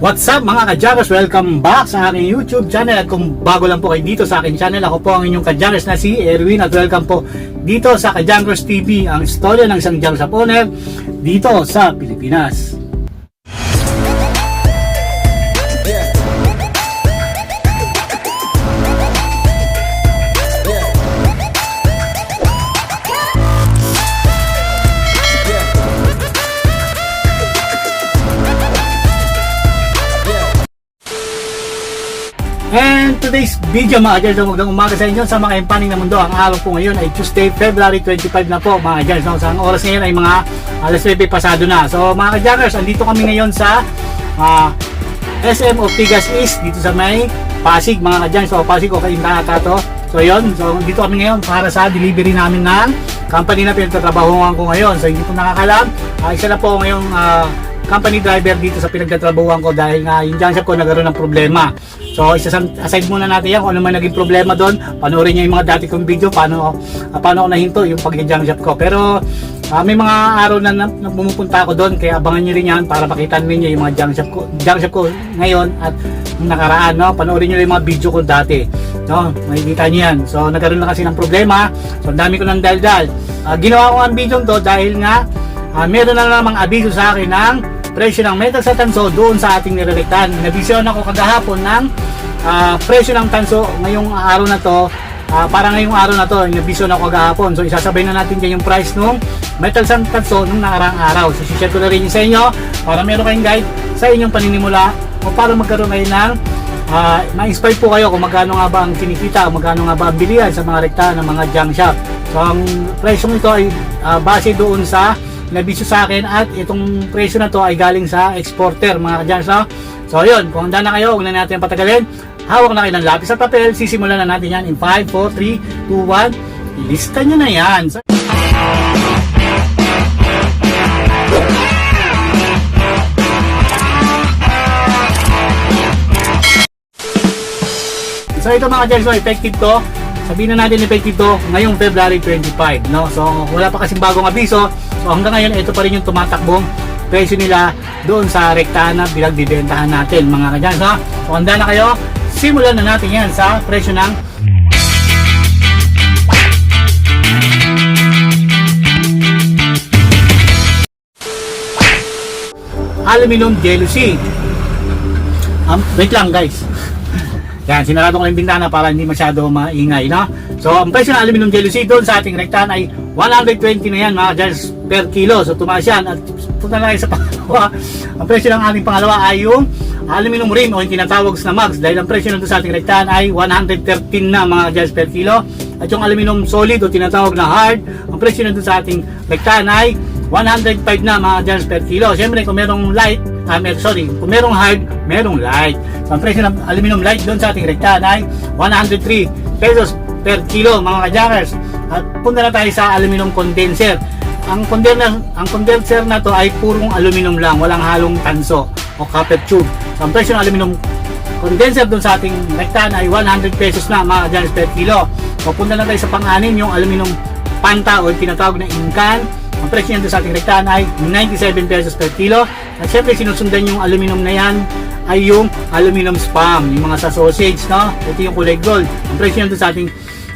What's up mga kajaras? Welcome back sa aking YouTube channel at kung bago lang po kayo dito sa aking channel, ako po ang inyong kajaras na si Erwin at welcome po dito sa Kajangros TV, ang istorya ng isang Jaros owner dito sa Pilipinas. Today's video mga Jars, magandang umaga sa inyo sa mga empaning na mundo. Ang araw po ngayon ay Tuesday, February 25 na po mga Jars. No? Sa ang oras ngayon ay mga alas 9 pasado na. So mga Jars, andito kami ngayon sa ah, SM Ortigas East dito sa may Pasig mga Jars. So Pasig o Kainta to. So yun, so dito kami ngayon para sa delivery namin ng company na pinagtatrabahuan ko ngayon. So hindi po nakakalam, ah, isa na po ngayong ah, company driver dito sa pinagtatrabahuan ko dahil nga yung shop ko nagkaroon ng problema. So, aside muna natin yan kung ano man naging problema doon. Panoorin niyo yung mga dati kong video paano uh, paano ako nahinto yung pag-junk shop ko. Pero ah, may mga araw na, na, na pumupunta ako doon kaya abangan niyo rin yan para makita niyo yung mga junk shop ko, junk shop ko ngayon at nakaraan, no? Panoorin niyo yung mga video ko dati. No, makikita niyo yan. So, nagkaroon na kasi ng problema. So, dami ko ng daldal. Ah, ginawa ko ang video to dahil nga ah, meron na namang abiso sa akin ng presyo ng metal sa tanso doon sa ating nirerektan. Nabisyon ako kagahapon ng ah, presyo ng tanso ngayong araw na to. Ah, para ngayong araw na to, nabisyon ako kagahapon. So isasabay na natin dyan yung price nung metal sa tanso nung nakarang araw. So share ko na rin sa inyo para meron kayong guide sa inyong paninimula o para magkaroon kayo ng Ah, ma-inspire po kayo kung magkano nga ba ang kinikita, kung magkano nga ba ang bilihan sa mga rekta ng mga junk shop. So ang presyo nito ay ah, base doon sa nabisyo sa akin at itong presyo na to ay galing sa exporter mga junk shop. So yun, kung handa na kayo, huwag na natin patagalin. Hawak na kayo ng lapis at papel, sisimulan na natin yan in 5, 4, 3, 2, 1. Ilista nyo na yan. So, So ito mga dyan, so effective to. Sabihin na natin effective to ngayong February 25, no? So wala pa kasing bagong abiso. So hanggang ngayon ito pa rin yung tumatakbong presyo nila doon sa rekta na binagbibentahan natin mga kadyan. So, so handa na kayo. Simulan na natin yan sa presyo ng aluminum jealousy. Um, wait lang guys. Yan, sinarado ko lang yung bintana para hindi masyado maingay, no? So, ang presyo ng aluminum jealousy doon sa ating rektahan ay 120 na yan, mga jars per kilo. So, tumaas yan. At punta na sa pangalawa. Ang presyo ng ating pangalawa ay yung aluminum rim o yung tinatawag na mags. Dahil ang presyo nito sa ating rektahan ay 113 na mga jars per kilo. At yung aluminum solid o tinatawag na hard, ang presyo nito sa ating rektahan ay 105 na mga jars per kilo. Siyempre, kung merong light, mer sorry, kung merong hard, merong light. So, ang presyo ng aluminum light doon sa ating rektahan ay 103 pesos per kilo mga kajakers. At punta na tayo sa aluminum condenser. Ang condenser, ang condenser na to ay purong aluminum lang, walang halong tanso o copper tube. So, ang presyo ng aluminum condenser doon sa ating rektahan ay 100 pesos na mga kajakers per kilo. So, punta na tayo sa pang-anim, yung aluminum panta o tinatawag na inkan. Ang presyo niyan doon sa ating rektahan ay 97 pesos per kilo. At syempre sinusundan yung aluminum na yan ay yung aluminum spam, yung mga sa sausage, no? Ito yung kulay gold. Ang presyo doon sa ating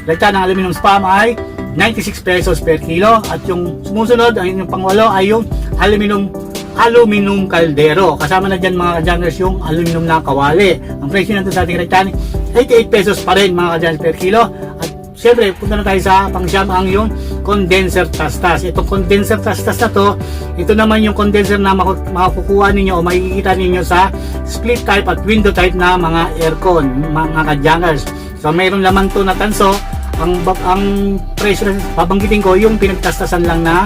rektahan ng aluminum spam ay 96 pesos per kilo. At yung sumusunod, ang yung pangwalo ay yung aluminum aluminum kaldero. Kasama na dyan mga kajaners yung aluminum na kawali. Ang presyo nito sa ating rektahan 88 pesos pa rin mga kajaners per kilo. At syempre, punta na tayo sa pangsyam ang yung condenser tastas. Itong condenser tastas na to, ito naman yung condenser na maku- makukuha ninyo o makikita ninyo sa split type at window type na mga aircon, mga kajaners. So mayroon laman to na tanso. Ang, ang na babanggitin ko yung pinagtastasan lang na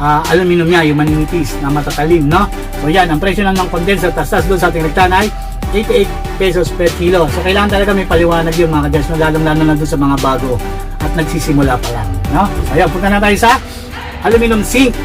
ah, aluminum niya, yung maninipis na matatalim, no? So yan, ang presyo lang ng condenser tastas doon sa ating rektahan ay 88 pesos per kilo. So kailangan talaga may paliwanag yun mga kadyans, no? lalong lalo na doon sa mga bago at nagsisimula pa lang, no? So ayan, punta na tayo sa aluminum zinc.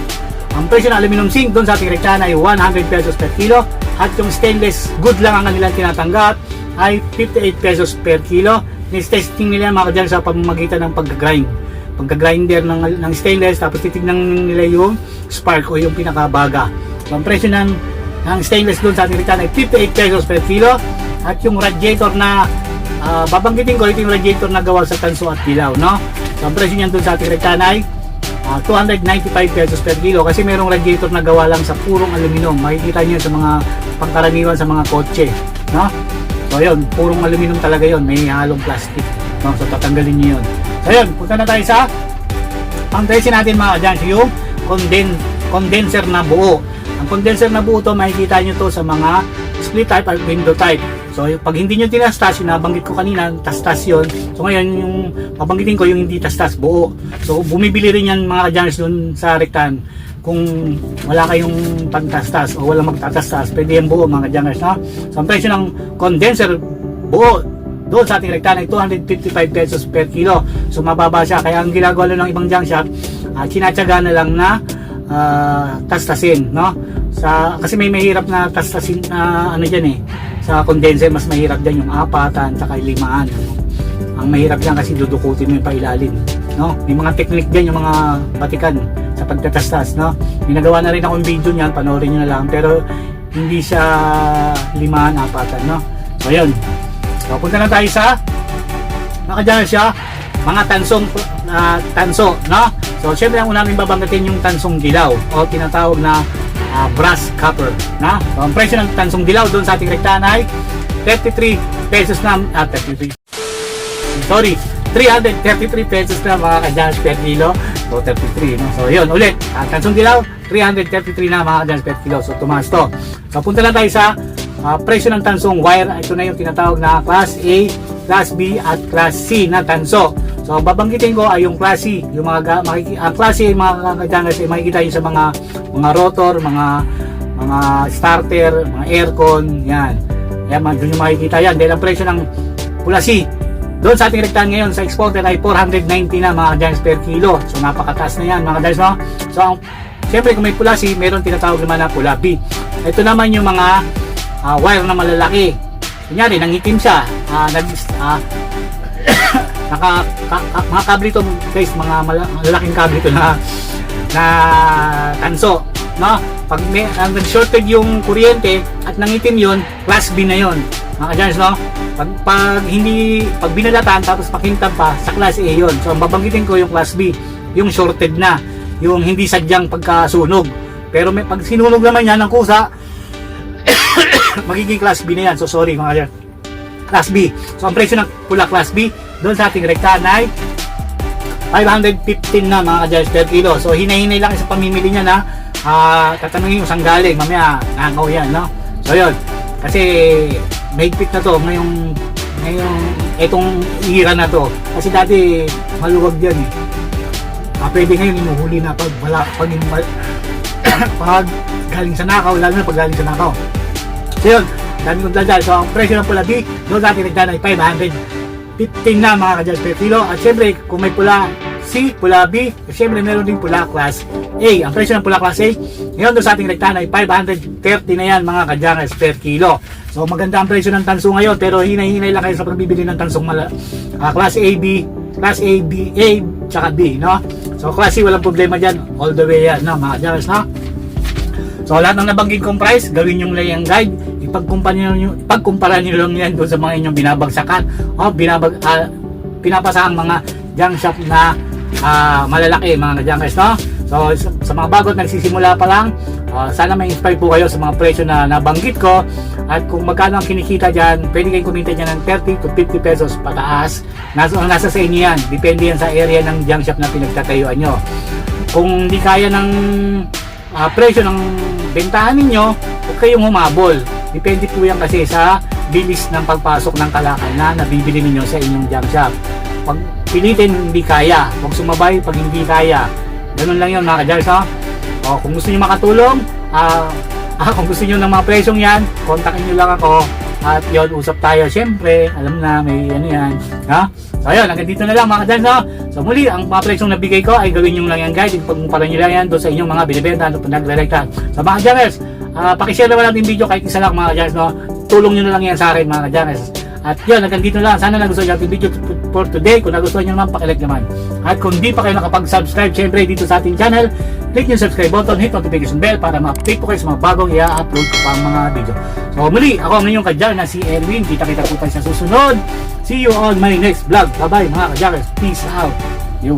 Ang presyo ng aluminum zinc doon sa ating rektahan ay 100 pesos per kilo at yung stainless good lang ang kanilang tinatanggap ay 58 pesos per kilo. Nis-testing nila mga kadyans sa pamamagitan ng pag-grind pagka-grinder ng, ng stainless tapos titignan nila yung spark o yung pinakabaga. So, ang presyo ng ng stainless doon sa ating rektan ay 58 pesos per kilo. At yung radiator na ah, babanggitin ko, ito yung radiator na gawa sa tanso at dilaw, no? So, ang presyo niyan doon sa ating rektan ay ah, 295 pesos per kilo kasi merong radiator na gawa lang sa purong aluminum. Makikita niyo sa mga pangkaraniwan sa mga kotse, no? So yun, purong aluminum talaga yun, may halong plastic. No? So tatanggalin niyo yun. So yun, punta na tayo sa ang presyo natin mga dyan, yung conden condenser na buo. Ang condenser na buo to, makikita nyo to sa mga split type at window type. So, pag hindi nyo tinastas, yung nabanggit ko kanina, tastas yun. So, ngayon, yung babanggitin ko yung hindi tastas, buo. So, bumibili rin yan mga kadyans dun sa rektan. Kung wala kayong pantastas o wala magtatastas, pwede yan buo mga kadyans. No? So, ang presyo ng condenser buo, doon sa ating rektan ay 255 pesos per kilo. So mababa siya. Kaya ang ginagawa ng ibang junk shop, uh, sinatsaga na lang na ah, tastasin, no? Sa kasi may mahirap na tastasin na ano diyan eh. Sa condenser mas mahirap diyan yung apatan at limaan. Ang mahirap diyan kasi dudukutin mo yung pailalim, no? May mga technique diyan yung mga batikan sa pagtatastas, no? May nagawa na rin akong video niyan, panoorin niyo na lang pero hindi siya limaan apatan, no? So yun, So, punta na tayo sa nakadyan siya mga tansong na tanso, no? So, syempre ang una namin babanggitin yung tansong dilaw o tinatawag na ah, brass copper, na? So, ang presyo ng tansong dilaw doon sa ating rektahan ay 33 pesos na, ah, 33. Sorry, 333 pesos na mga kadyans per kilo. So, 33, no? So, yun, ulit. Ang tansong dilaw, 333 na mga kadyans per kilo. So, tumaas to. So, punta na tayo sa ah, presyo ng tansong wire. Ito na yung tinatawag na Class A, Class B, at Class C na tanso. So, ang babanggitin ko ay yung Class C. Yung mga, ga- makiki, ah, Class A, mga kadyans, ay makikita yun sa mga mga rotor, mga mga starter, mga aircon, yan. Yan, doon yung makikita yan. Dahil ang presyo ng pula C, doon sa ating rektahan ngayon sa exported ay 490 na mga giants per kilo. So napakataas na yan mga guys no. So ang, syempre kung may pula C, meron tinatawag naman na pula B. Ito naman yung mga ah, wire na malalaki. Kunyari, nangitim siya. ah, nag, ah, naka, ka, ka- mga kable ito guys, mga mala- malalaking kable ito na na tanso. No? Pag may, ah, nag-shorted yung kuryente at nangitim yun, class B na yun. Mga kadyans, no? Pag, pag hindi, pag binalatan tapos pakintab pa, sa class A yun. So, ang babanggitin ko yung class B, yung shorted na, yung hindi sadyang pagkasunog. Pero may, pag sinunog naman yan ng kusa, magiging class B na yan. So, sorry mga kadyans. Class B. So, ang presyo ng pula class B, doon sa ating rektahan ay 515 na mga kadyans per kilo. So, hinay-hinay lang sa pamimili niya na ah tatanungin mo saan galing. Mamaya, nangaw yan, no? So, yun. Kasi, mahigpit na to ngayong ngayong etong ira na to. Kasi dati, maluwag yan eh. Ah, pwede ngayon inuhuli na pag wala, pag, pag, galing sa nakaw, lalo na pag galing sa nakaw. So yun, dami kong dadal. So ang presyo ng pula B, doon natin nagdaan ay 515 na mga kadyas per kilo. At syempre, kung may pula C, pula B, syempre meron din pula class A. Ang presyo ng pula class A, ngayon doon sa ating rektahan ay 530 na yan mga kadyanas per kilo. So maganda ang presyo ng tanso ngayon pero hinay-hinay lang kayo sa pagbibili ng tansong mala, ah, class A, B, class A, B, A, tsaka B, no? So class A walang problema dyan, all the way yan, no? mga kadyanas, no? So lahat ng nabanggit kong price, gawin yung layang guide, ipagkumpara niyo ipagkumpara niyo lang yan doon sa mga inyong binabagsakan o binabag ah, pinapasahang mga junk shop na ah, malalaki mga junkers no. So sa, sa mga bago at nagsisimula pa lang, ah, sana may inspire po kayo sa mga presyo na nabanggit ko at kung magkano ang kinikita diyan, pwede kayong kumita diyan ng 30 to 50 pesos pataas. Nasa nasa sa inyo yan, depende yan sa area ng junk shop na pinagtatayuan nyo. Kung hindi kaya ng ah, presyo ng bentahan ninyo, huwag kayong humabol. Depende po yan kasi sa bilis ng pagpasok ng kalakal na nabibili ninyo sa inyong junk shop. Pag pilitin, hindi kaya. Huwag sumabay pag hindi kaya. Ganun lang yun mga kadyals, no? O, kung gusto niyo makatulong, ah, ah, kung gusto niyo ng mga presyong yan, kontakin niyo lang ako. At yun, usap tayo. Siyempre, alam na, may ano yan. Ha? So, ayun, hanggang dito na lang mga kadyals, no? So, muli, ang mga presyong nabigay ko ay gawin nyo lang yan, guys. Ipagkumpara nyo lang yan doon sa inyong mga binibenta at nagre-rectan. So, mga kadyals, ah, pakishare naman natin yung video kahit isa lang mga kadyals, no? Tulong nyo na lang yan sa akin, mga kadyals. At yun, hanggang dito lang. Sana nagustuhan ang ating video for today. Kung nagustuhan niyo naman, pakilike naman. At kung di pa kayo nakapag-subscribe, syempre dito sa ating channel, click yung subscribe button, hit notification bell para ma-update po kayo sa mga bagong i-upload ko pang mga video. So muli, ako ang inyong kadyan na si Erwin. Kita-kita po tayo sa susunod. See you on my next vlog. Bye-bye mga kadyan. Peace out. Yo.